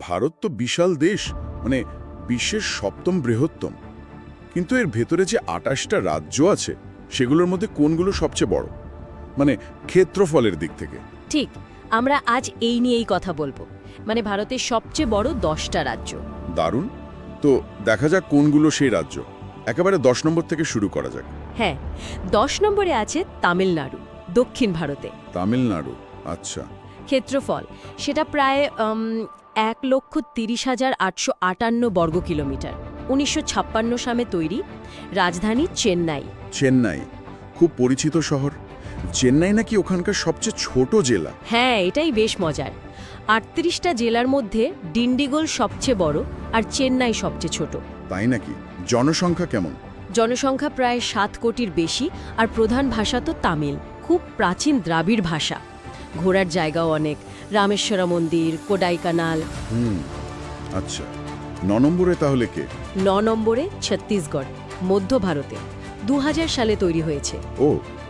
ভারত তো বিশাল দেশ মানে বিশ্বের সপ্তম বৃহত্তম। কিন্তু এর ভেতরে যে আটাশটা রাজ্য আছে সেগুলোর মধ্যে কোনগুলো সবচেয়ে বড়? মানে ক্ষেত্রফলের দিক থেকে। ঠিক আমরা আজ এই নিয়েই কথা বলব। মানে ভারতের সবচেয়ে বড় দশটা রাজ্য। দারুণ। তো দেখা যাক কোনগুলো সেই রাজ্য। একেবারে দশ নম্বর থেকে শুরু করা যাক। হ্যাঁ দশ নম্বরে আছে তামিলনাড়ু দক্ষিণ ভারতে। তামিলনাড়ু আচ্ছা। ক্ষেত্রফল সেটা প্রায় এক লক্ষ তিরিশ হাজার আটশো আটান্ন বর্গ কিলোমিটার। উনিশশো ছাপ্পান্ন সালে তৈরি রাজধানী চেন্নাই। চেন্নাই খুব পরিচিত শহর। চেন্নাই নাকি ওখানকার সবচেয়ে ছোট জেলা? হ্যাঁ এটাই বেশ মজার। আটত্রিশটা জেলার মধ্যে ডিন্ডিগোল সবচেয়ে বড় আর চেন্নাই সবচেয়ে ছোট। তাই নাকি? জনসংখ্যা কেমন? জনসংখ্যা প্রায় সাত কোটির বেশি আর প্রধান ভাষা তো তামিল খুব প্রাচীন দ্রাবিড় ভাষা। ঘোরার জায়গাও অনেক। রামেশ্বর মন্দির কোডাইকানাল। হুম আচ্ছা। ন নম্বরে তাহলে কে? ন নম্বরে ছত্তিশগড় মধ্য ভারতে। দু হাজার সালে তৈরি হয়েছে। ও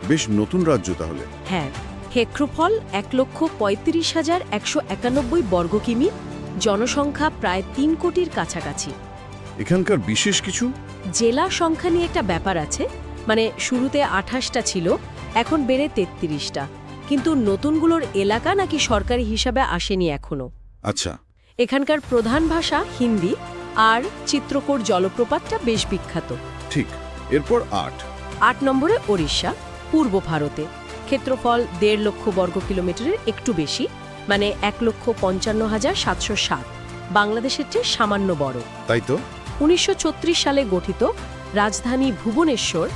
বেশ নতুন রাজ্য তাহলে। হ্যাঁ ক্ষেত্রফল এক লক্ষ পঁয়ত্রিশ হাজার একশো একানব্বই বর্গ কিমি জনসংখ্যা প্রায় তিন কোটির কাছাকাছি। এখানকার বিশেষ কিছু? জেলা সংখ্যা নিয়ে একটা ব্যাপার আছে মানে শুরুতে আঠাশটা ছিল এখন বেড়ে তেত্রিশটা। কিন্তু নতুনগুলোর এলাকা নাকি সরকারি হিসাবে আসেনি এখনও। আচ্ছা। এখানকার প্রধান ভাষা হিন্দি আর চিত্রকোট জলপ্রপাতটা বেশ বিখ্যাত। ঠিক। এরপর আট। আট নম্বরে ওড়িশা পূর্ব ভারতে। ক্ষেত্রফল দেড় লক্ষ বর্গ কিলোমিটারের একটু বেশি মানে এক লক্ষ পঞ্চান্ন হাজার সাতশো সাত। বাংলাদেশের চেয়ে সামান্য বড়। তাই তো? উনিশশো সালে গঠিত রাজধানী ভুবনেশ্বর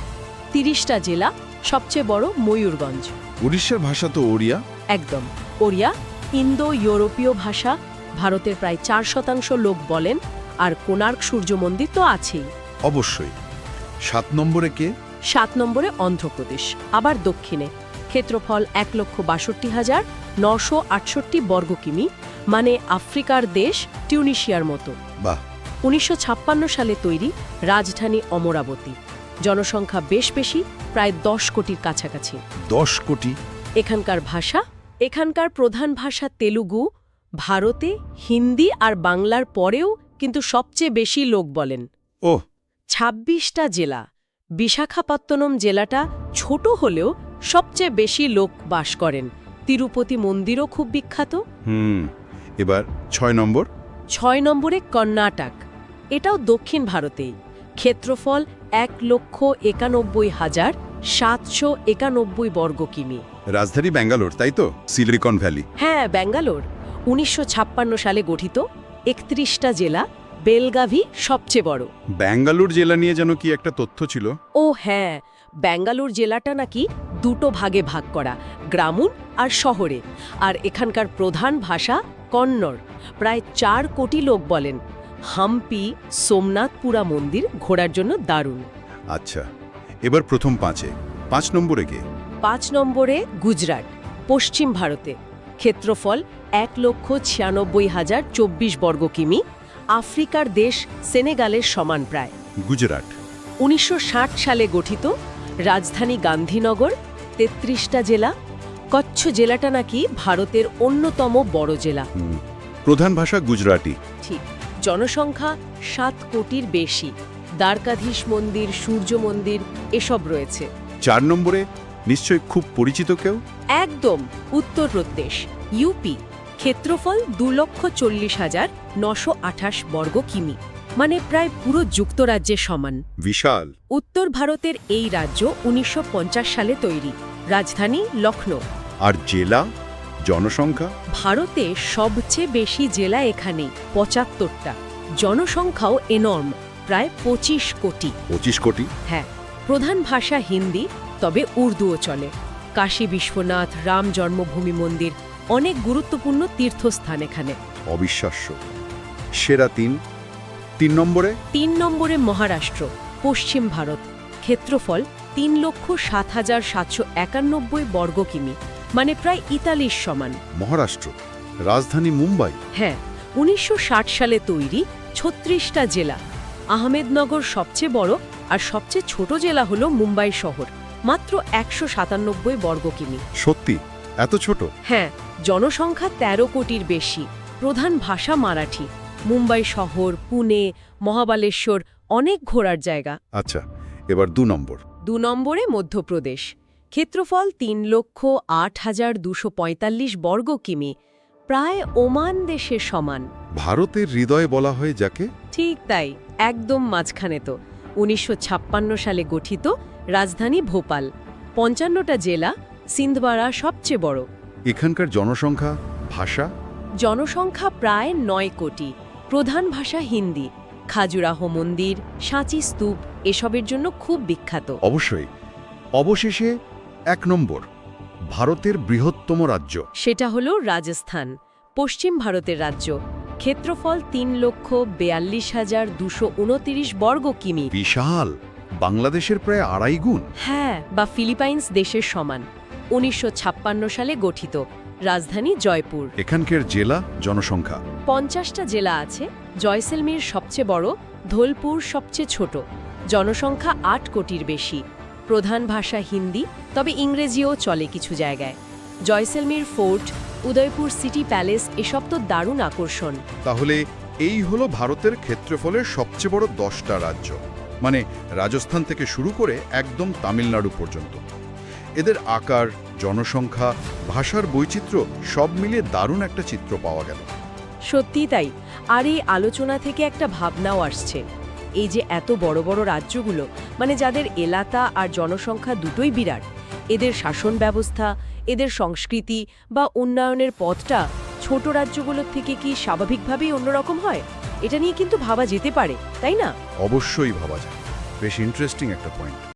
তিরিশটা জেলা সবচেয়ে বড় ময়ূরগঞ্জ। উড়িষ্যার ভাষা তো ওড়িয়া। একদম। ওড়িয়া ইন্দো ইউরোপীয় ভাষা ভারতের প্রায় চার শতাংশ লোক বলেন আর কোণার্ক সূর্য মন্দির তো আছেই। অবশ্যই। সাত নম্বরে কে? সাত নম্বরে অন্ধ্রপ্রদেশ আবার দক্ষিণে। ক্ষেত্রফল এক লক্ষ বাষট্টি হাজার নশো আটষট্টি বর্গ কিমি মানে আফ্রিকার দেশ টিউনিশিয়ার মতো। বাহ। উনিশশো ছাপ্পান্ন সালে তৈরি রাজধানী অমরাবতী। জনসংখ্যা বেশ বেশি প্রায় দশ কোটির কাছাকাছি। দশ কোটি? এখানকার ভাষা এখানকার প্রধান ভাষা তেলুগু ভারতে হিন্দি আর বাংলার পরেও কিন্তু সবচেয়ে বেশি লোক বলেন। ও। ছাব্বিশটা জেলা বিশাখাপত্তনম জেলাটা ছোট হলেও সবচেয়ে বেশি লোক বাস করেন। তিরুপতি মন্দিরও খুব বিখ্যাত। হুম এবার ছয় নম্বর। ছয় নম্বরে কর্ণাটক এটাও দক্ষিণ ভারতেই। ক্ষেত্রফল এক লক্ষ একানব্বই হাজার সাতশো একানব্বই বর্গ কিমি। রাজধানী ব্যাঙ্গালোর তাই তো? Silicon Valley. হ্যাঁ ব্যাঙ্গালোর। উনিশশো ছাপ্পান্ন সালে গঠিত একত্রিশটা জেলা বেলগাভি সবচেয়ে বড়। ব্যাঙ্গালোর জেলা নিয়ে যেন কি একটা তথ্য ছিল? ও হ্যাঁ ব্যাঙ্গালোর জেলাটা নাকি দুটো ভাগে ভাগ করা গ্রামীণ আর শহরে। আর এখানকার প্রধান ভাষা কন্নড়। প্রায় চার কোটি লোক বলেন হাম্পি সোমনাথপুরা মন্দির ঘোরার জন্য দারুণ। আচ্ছা এবার প্রথম পাঁচে। পাঁচ নম্বরে কে? পাঁচ নম্বরে গুজরাট পশ্চিম ভারতে। ক্ষেত্রফল এক লক্ষ ছিয়ানব্বই হাজার চব্বিশ বর্গ কিমি। আফ্রিকার দেশ সেনেগালের সমান প্রায়। গুজরাট। উনিশশো ষাট সালে গঠিত রাজধানী গান্ধীনগর তেত্রিশটা জেলা। কচ্ছ জেলাটা নাকি ভারতের অন্যতম বড় জেলা। প্রধান ভাষা গুজরাটি। ঠিক। জনসংখ্যা সাত কোটির বেশি। দ্বারকাধীশ মন্দির সূর্য মন্দির এসব রয়েছে। চার নম্বরে নিশ্চয় খুব পরিচিত কেউ? একদম উত্তর উত্তরপ্রদেশ ইউপি। ক্ষেত্রফল দু লক্ষ চল্লিশ হাজার নশো আঠাশ বর্গ কিমি। মানে প্রায় পুরো যুক্তরাজ্যের সমান। বিশাল। উত্তর ভারতের এই রাজ্য উনিশশো পঞ্চাশ সালে তৈরি। রাজধানী লখনৌ আর জেলা? জনসংখ্যা? ভারতে সবচেয়ে বেশি জেলা এখানে পঁচাত্তরটা। জনসংখ্যাও এনর্ম প্রায় পঁচিশ কোটি। পঁচিশ কোটি? হ্যাঁ প্রধান ভাষা হিন্দি তবে উর্দুও চলে। কাশী বিশ্বনাথ রাম জন্মভূমি মন্দির অনেক গুরুত্বপূর্ণ তীর্থস্থান এখানে। অবিশ্বাস্য। সেরা তিন? তিন নম্বরে? তিন নম্বরে মহারাষ্ট্র পশ্চিম ভারত। ক্ষেত্রফল তিন লক্ষ সাত হাজার সাতশো একানব্বই বর্গ কিমি। মানে প্রায় ইতালির সমান। মহারাষ্ট্র রাজধানী মুম্বাই। হ্যাঁ উনিশশো ষাট সালে তৈরি ছত্রিশটা জেলা। আহমেদনগর সবচেয়ে বড় আর সবচেয়ে ছোট জেলা হল মুম্বাই শহর মাত্র একশো সাতানব্বই বর্গ কিমি। সত্যি? এত ছোট? হ্যাঁ জনসংখ্যা ১৩ কোটির বেশি প্রধান ভাষা মারাঠি। মুম্বাই শহর পুনে মহাবালেশ্বর অনেক ঘোরার জায়গা। আচ্ছা এবার দু নম্বর। দু নম্বরে মধ্যপ্রদেশ। ক্ষেত্রফল তিন লক্ষ আট হাজার দুশো পঁয়তাল্লিশ বর্গ কিমি প্রায় ওমান দেশের সমান। ভারতের হৃদয় বলা হয় যাকে? ঠিক তাই একদম মাঝখানে তো। উনিশশো ছাপ্পান্ন সালে গঠিত রাজধানী ভোপাল পঞ্চান্নটা জেলা সিন্ধবাড়া সবচেয়ে বড়। এখানকার জনসংখ্যা ভাষা? জনসংখ্যা প্রায় নয় কোটি। প্রধান ভাষা হিন্দি। খাজুরাহ মন্দির সাঁচি স্তূপ এসবের জন্য খুব বিখ্যাত। অবশ্যই। অবশেষে এক নম্বর ভারতের বৃহত্তম রাজ্য। সেটা হল রাজস্থান পশ্চিম ভারতের রাজ্য। ক্ষেত্রফল তিন লক্ষ বেয়াল্লিশ হাজার দুশো উনতিরিশ বর্গ কিমি। বিশাল! বাংলাদেশের প্রায় আড়াই গুণ। হ্যাঁ বা ফিলিপাইন্স দেশের সমান। উনিশশো ছাপ্পান্ন সালে গঠিত। রাজধানী জয়পুর। এখানকার জেলা জনসংখ্যা। পঞ্চাশটা জেলা আছে জয়সেলমীর সবচেয়ে বড় ধোলপুর সবচেয়ে ছোট। জনসংখ্যা আট কোটির বেশি। প্রধান ভাষা হিন্দি তবে ইংরেজিও চলে কিছু জায়গায়। Jaisalmer fort Udaipur city palace এসব তো দারুণ আকর্ষণ। তাহলে এই হলো ভারতের ক্ষেত্রফলের সবচেয়ে বড় দশটা রাজ্য। মানে রাজস্থান থেকে শুরু করে একদম তামিলনাড়ু পর্যন্ত। এদের আকার জনসংখ্যা ভাষার বৈচিত্র্য সব মিলিয়ে দারুণ একটা চিত্র পাওয়া গেল। সত্যি তাই। আর এই আলোচনা থেকে একটা ভাবনাও আসছে। এই যে এত বড় বড় রাজ্যগুলো মানে যাদের এলাকা আর জনসংখ্যা দুটোই বিরাট, এদের শাসন ব্যবস্থা, এদের সংস্কৃতি বা উন্নয়নের পথটা ছোট রাজ্যগুলোর থেকে কি স্বাভাবিকভাবেই অন্যরকম হয়? এটা নিয়ে কিন্তু ভাবা যেতে পারে, তাই না? অবশ্যই ভাবা যায়। বেশ ইন্টারেস্টিং একটা পয়েন্ট